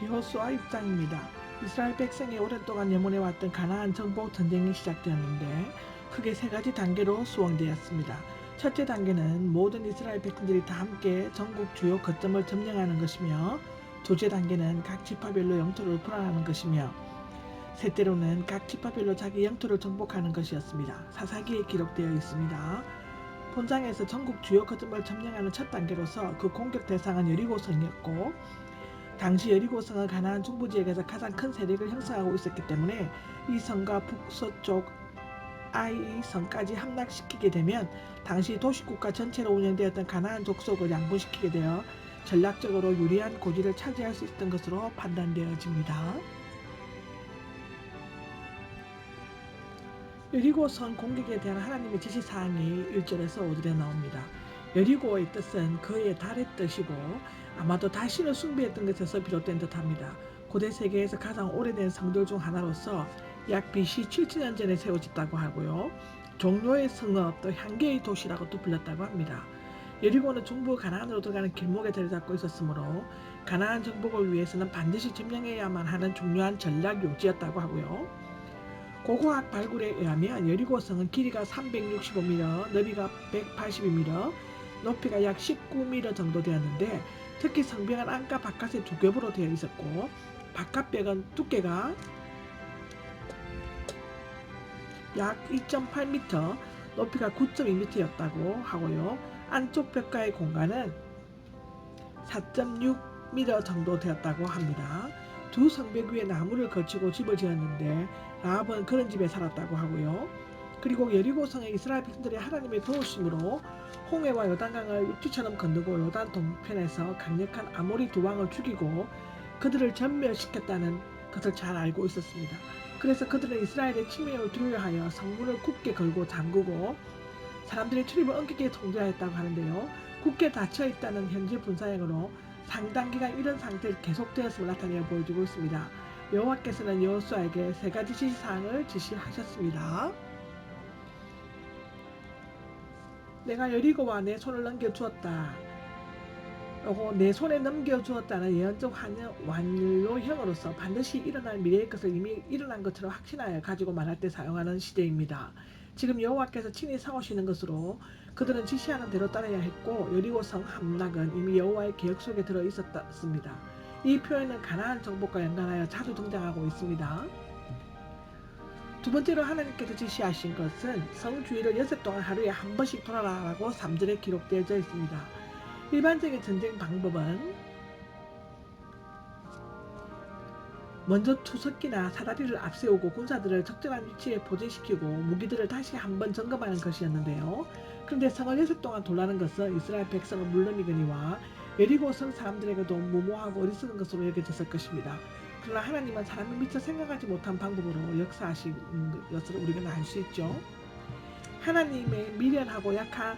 여호수아 6장입니다. 이스라엘 백성이 오랫동안 염원해 왔던 가나안 정복 전쟁이 시작되었는데 크게 세 가지 단계로 수행되었습니다. 첫째 단계는 모든 이스라엘 백성들이 다 함께 전국 주요 거점을 점령하는 것이며 둘째 단계는 각 지파별로 영토를 불안하는 것이며 셋째로는 각 지파별로 자기 영토를 정복하는 것이었습니다. 사사기에 기록되어 있습니다. 본장에서 전국 주요 거점을 점령하는 첫 단계로서 그 공격 대상은 여리고성이었고 당시 여리고성은 가나안 중부 지역에서 가장 큰 세력을 형성하고 있었기 때문에 이 성과 북서쪽 아이 성까지 함락시키게 되면 당시 도시국가 전체로 운영되었던 가나안 족속을 양분시키게 되어 전략적으로 유리한 고지를 차지할 수 있었던 것으로 판단되어집니다. 여리고성 공격에 대한 하나님의 지시사항이 1절에서 5절에 나옵니다. 여리고의 뜻은 그의 달의 뜻이고 아마도 다신을 숭배했던 것에서 비롯된 듯합니다. 고대 세계에서 가장 오래된 성들 중 하나로서 약 BC 7천년 전에 세워졌다고 하고요. 종료의 성읍 또 향계의 도시라고도 불렸다고 합니다. 여리고는 중부 가나안으로 들어가는 길목에 자리 잡고 있었으므로 가나안 정복을 위해서는 반드시 점령해야만 하는 중요한 전략 요지였다고 하고요. 고고학 발굴에 의하면 여리고성은 길이가 365m, 너비가 182m, 높이가 약 19m 정도 되었는데 특히 성벽은 안과 바깥에 두 겹으로 되어 있었고 바깥벽은 두께가 약 2.8m, 높이가 9.2m였다고 하고요. 안쪽 벽과의 공간은 4.6m 정도 되었다고 합니다. 두 성벽 위에 나무를 걸치고 집을 지었는데 라합은 그런 집에 살았다고 하고요. 그리고 여리고성의 이스라엘 백성들이 하나님의 도우심으로 홍해와 요단강을 육지처럼 건너고 요단 동편에서 강력한 아모리 두 왕을 죽이고 그들을 전멸시켰다는 것을 잘 알고 있었습니다. 그래서 그들은 이스라엘의 침해를 두려워하여 성문을 굳게 걸고 잠그고 사람들의 출입을 엄격히 통제하였다고 하는데요. 굳게 닫혀 있다는 현재 분사형으로 상당 기간 이런 상태를 계속되었음을 나타내어 보여주고 있습니다. 여호와께서는 여호수아에게 세 가지 지시사항을 지시하셨습니다. 내가 여리고와 내 손을 넘겨주었다. 요거 내 손에 넘겨주었다는 예언적 완료형으로서 반드시 일어날 미래의 것을 이미 일어난 것처럼 확신하여 가지고 말할 때 사용하는 시대입니다. 지금 여호와께서 친히 사오시는 것으로 그들은 지시하는 대로 따라야 했고 여리고성 함락은 이미 여호와의 계획 속에 들어 있었습니다. 이 표현은 가나안 정복과 연관하여 자주 등장하고 있습니다. 두 번째로 하나님께서 지시하신 것은 성 주위를 여섯 동안 하루에 한 번씩 돌아라라고 3절에 기록되어 있습니다. 일반적인 전쟁 방법은 먼저 투석기나 사다리를 앞세우고 군사들을 적절한 위치에 포진시키고 무기들을 다시 한번 점검하는 것이었는데요. 그런데 성을 여섯 동안 돌라는 것은 이스라엘 백성은 물론이거니와 여리고 성 사람들에게도 무모하고 어리석은 것으로 여겨졌을 것입니다. 그러나 하나님은 사람이 미처 생각하지 못한 방법으로 역사하신 것을 우리가 알 수 있죠. 하나님의 미련하고 약한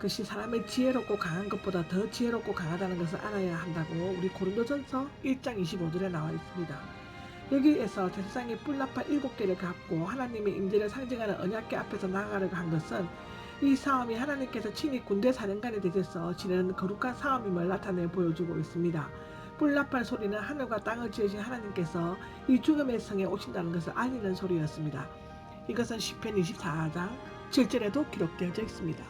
것이 사람의 지혜롭고 강한 것보다 더 지혜롭고 강하다는 것을 알아야 한다고 우리 고린도전서 1장 25절에 나와 있습니다. 여기에서 제사장이 뿔나팔 일곱 개를 갖고 하나님의 임재를 상징하는 언약궤 앞에서 나아가려고 한 것은 이 싸움이 하나님께서 친히 군대 사령관에 대해서 지내는 거룩한 싸움임을 나타내 보여주고 있습니다. 뿔나팔 소리는 하늘과 땅을 지으신 하나님께서 이 죽음의 성에 오신다는 것을 알리는 소리였습니다. 이것은 시편 24장 7절에도 기록되어 있습니다.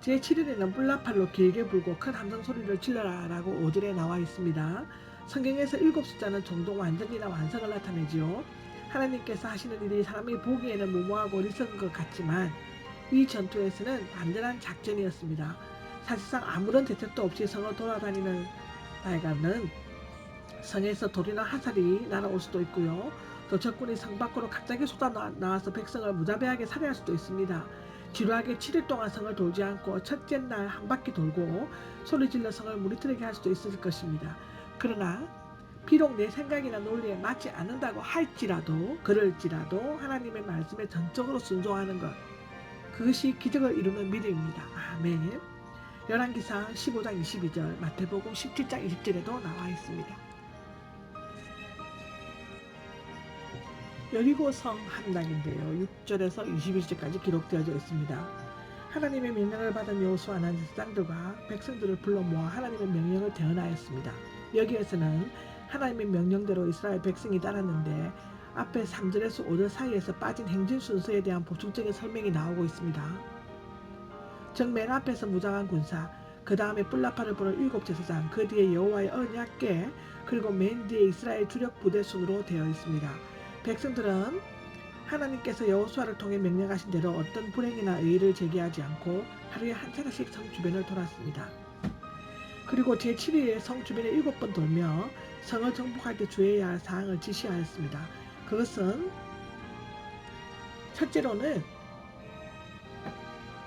제7일에는 뿔나팔로 길게 불고 큰 함성 소리를 질러라 라고 5절에 나와 있습니다. 성경에서 일곱 숫자는 종종 완전이나 완성을 나타내지요. 하나님께서 하시는 일이 사람이 보기에는 무모하고 어리석은 것 같지만 이 전투에서는 완전한 작전이었습니다. 사실상 아무런 대책도 없이 성을 돌아다니는 다이가는 성에서 돌이나 화살이 날아올 수도 있고요. 또 적군이 성 밖으로 갑자기 쏟아 나와서 백성을 무자비하게 살해할 수도 있습니다. 지루하게 7일 동안 성을 돌지 않고 첫째 날 한 바퀴 돌고 소리 질러 성을 무리트리게 할 수도 있을 것입니다. 그러나 비록 내 생각이나 논리에 맞지 않는다고 할지라도 그럴지라도 하나님의 말씀에 전적으로 순종하는 것 그것이 기적을 이루는 믿음입니다. 아멘. 열왕기상 15장 22절 마태복음 17장 20절에도 나와 있습니다. 여리고성 함락인데요. 6절에서 21절까지 기록되어져 있습니다. 하나님의 명령을 받은 여호수아는 제사장들과 백성들을 불러 모아 하나님의 명령을 대언하였습니다. 여기에서는 하나님의 명령대로 이스라엘 백성이 따랐는데 앞에 3절에서 5절 사이에서 빠진 행진 순서에 대한 보충적인 설명이 나오고 있습니다. 즉 맨 앞에서 무장한 군사, 그 다음에 뿔나파를 보는 일곱 제사장, 그 뒤에 여호와의 언약궤, 그리고 맨 뒤에 이스라엘 주력 부대 순으로 되어 있습니다. 백성들은 하나님께서 여호수아를 통해 명령하신 대로 어떤 불행이나 의의를 제기하지 않고 하루에 한 차례씩 성 주변을 돌았습니다. 그리고 제7일에 성 주변에 일곱 번 돌며 성을 정복할 때 주의해야 할 사항을 지시하였습니다. 그것은 첫째로는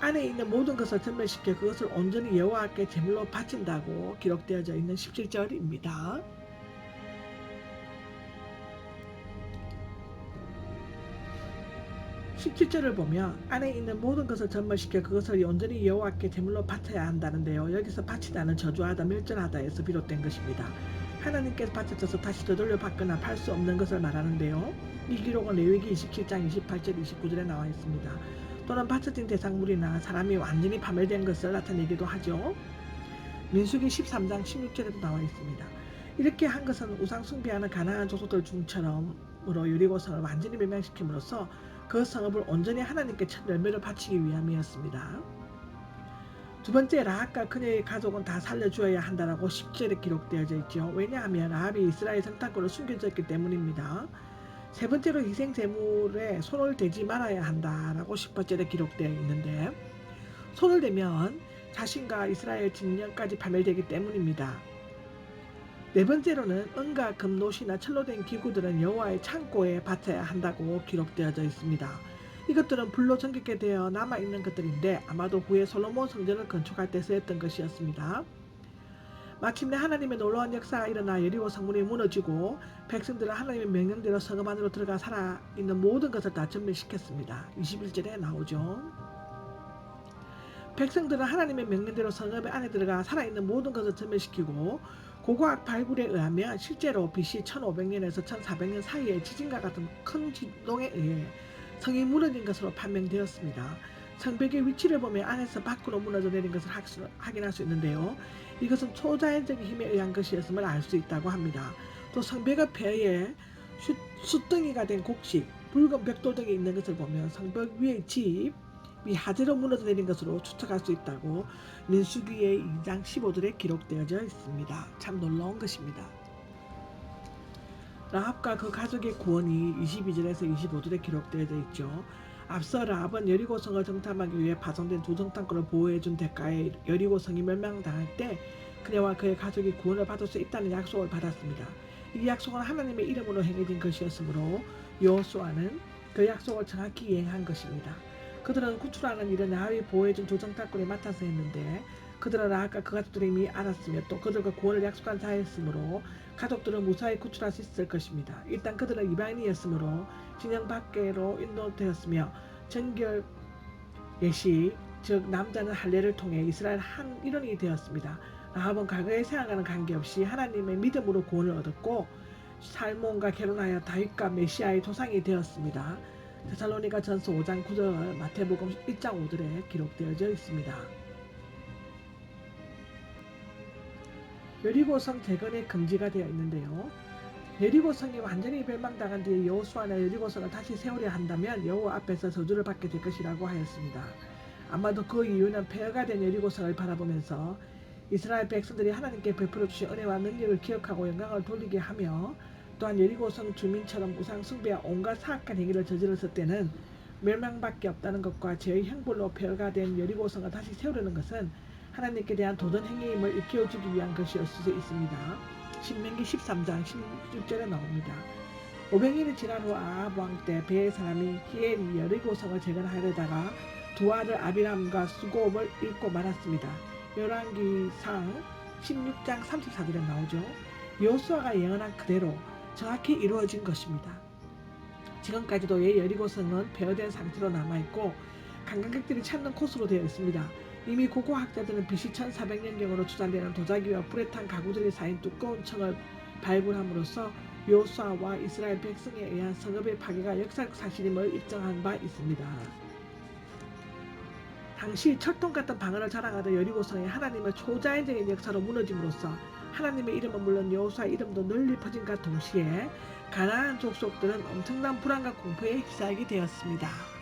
안에 있는 모든 것을 전멸시켜 그것을 온전히 여호와께 제물로 바친다고 기록되어져 있는 17절입니다. 17절을 보면 안에 있는 모든 것을 전멸시켜 그것을 온전히 여호와께 제물로 바쳐야 한다는데요. 여기서 바치다는 저주하다 멸절하다에서 비롯된 것입니다. 하나님께서 바쳐져서 다시 되돌려 받거나 팔 수 없는 것을 말하는데요. 이 기록은 레위기 27장 28절 29절에 나와 있습니다. 또는 바쳐진 대상물이나 사람이 완전히 파멸된 것을 나타내기도 하죠. 민수기 13장 16절에도 나와 있습니다. 이렇게 한 것은 우상 숭배하는 가나안 족속들 중처럼으로 유리고성을 완전히 멸망시킴으로써 그 성읍을 온전히 하나님께 첫 열매를 바치기 위함이었습니다. 두 번째 라합과 그녀의 가족은 다 살려주어야 한다라고 10절에 기록되어져 있죠. 왜냐하면 라합이 이스라엘 성탄권을 숨겨졌기 때문입니다. 세 번째로 희생 제물에 손을 대지 말아야 한다라고 18절에 기록되어 있는데 손을 대면 자신과 이스라엘 진영까지 파멸되기 때문입니다. 네 번째로는 은과 금, 노시나 철로 된 기구들은 여호와의 창고에 바쳐야 한다고 기록되어져 있습니다. 이것들은 불로 전격게 되어 남아있는 것들인데 아마도 후에 솔로몬 성전을 건축할 때 쓰였던 것이었습니다. 마침내 하나님의 놀라운 역사가 일어나 여리고 성문이 무너지고 백성들은 하나님의 명령대로 성읍 안으로 들어가 살아있는 모든 것을 다 전멸시켰습니다. 21절에 나오죠. 백성들은 하나님의 명령대로 성읍 안에 들어가 살아있는 모든 것을 전멸시키고 고고학 발굴에 의하면 실제로 BC 1500년에서 1400년 사이에 지진과 같은 큰 진동에 의해 성이 무너진 것으로 판명되었습니다. 성벽의 위치를 보면 안에서 밖으로 무너져 내린 것을 확인할 수 있는데요. 이것은 초자연적인 힘에 의한 것이었음을 알 수 있다고 합니다. 또 성벽의 폐에 숫덩이가 된 곡식, 붉은 벽돌 등이 있는 것을 보면 성벽 위의 집, 이 하재로 무너져 내린 것으로 추측할 수 있다고 민수기의 2장 15절에 기록되어져 있습니다. 참 놀라운 것입니다. 라합과 그 가족의 구원이 22절에서 25절에 기록되어져 있죠. 앞서 라합은 여리고성을 정탐하기 위해 파손된 두 정탐꾼을 보호해준 대가에 여리고성이 멸망당할 때 그녀와 그의 가족이 구원을 받을 수 있다는 약속을 받았습니다. 이 약속은 하나님의 이름으로 행해진 것이었으므로 여호수아는 그 약속을 정확히 이행한 것입니다. 그들은 구출하는 일을 나위 보호해준 조정탁꾼이 맡아서 했는데 그들은 아까 그 가족들이 이미 알았으며 또 그들과 구원을 약속한 자였으므로 가족들은 무사히 구출할 수 있을 것입니다. 일단 그들은 이방인이었으므로 진영 밖으로 인도되었으며 정결 예시 즉 남자는 할례를 통해 이스라엘 한 일원이 되었습니다. 라합은 과거의 생각과는 관계없이 하나님의 믿음으로 구원을 얻었고 살몬과 결혼하여 다윗과 메시아의 조상이 되었습니다. 데살로니가 전서 5장 9절 마태복음 1장 5절에 기록되어져 있습니다. 여리고성 재건의 금지가 되어 있는데요. 여리고성이 완전히 멸망당한 뒤에 여호수아나 여리고성을 다시 세우려 한다면 여호와 앞에서 저주를 받게 될 것이라고 하였습니다. 아마도 그 이유는 폐허가 된 여리고성을 바라보면서 이스라엘 백성들이 하나님께 베풀어 주신 은혜와 능력을 기억하고 영광을 돌리게 하며 또한 여리고성 주민처럼 우상 숭배와 온갖 사악한 행위를 저질렀을 때는 멸망밖에 없다는 것과 죄의 형벌로 폐허가 된 여리고성을 다시 세우려는 것은 하나님께 대한 도전 행위임을 일깨워주기 위한 것이었을 수 있습니다. 신명기 13장 16절에 나옵니다. 500년이 지난 후 아합 왕때 배의 사람이 히엘이 여리고성을 재건하려다가 두 아들 아비람과 수고업을 잃고 말았습니다. 열왕기상 16장 34절에 나오죠. 여호수아가 예언한 그대로 정확히 이루어진 것입니다. 지금까지도 예 여리고성은 폐허된 상태로 남아있고 관광객들이 찾는 코스로 되어 있습니다. 이미 고고 학자들은 BC 1400년경으로 추산되는 도자기와 불에 탄 가구들이 쌓인 두꺼운 청을 발굴함으로써 요수아와 이스라엘 백성에 의한 성읍의 파괴가 역사적 사실임을 입증한 바 있습니다. 당시 철통 같은 방언을 자랑하던 여리고성이 하나님의 초자연적인 역사로 무너짐으로써 하나님의 이름은 물론 여호수아의 이름도 널리 퍼진과 동시에 가나안 족속들은 엄청난 불안과 공포에 휩싸이게 되었습니다.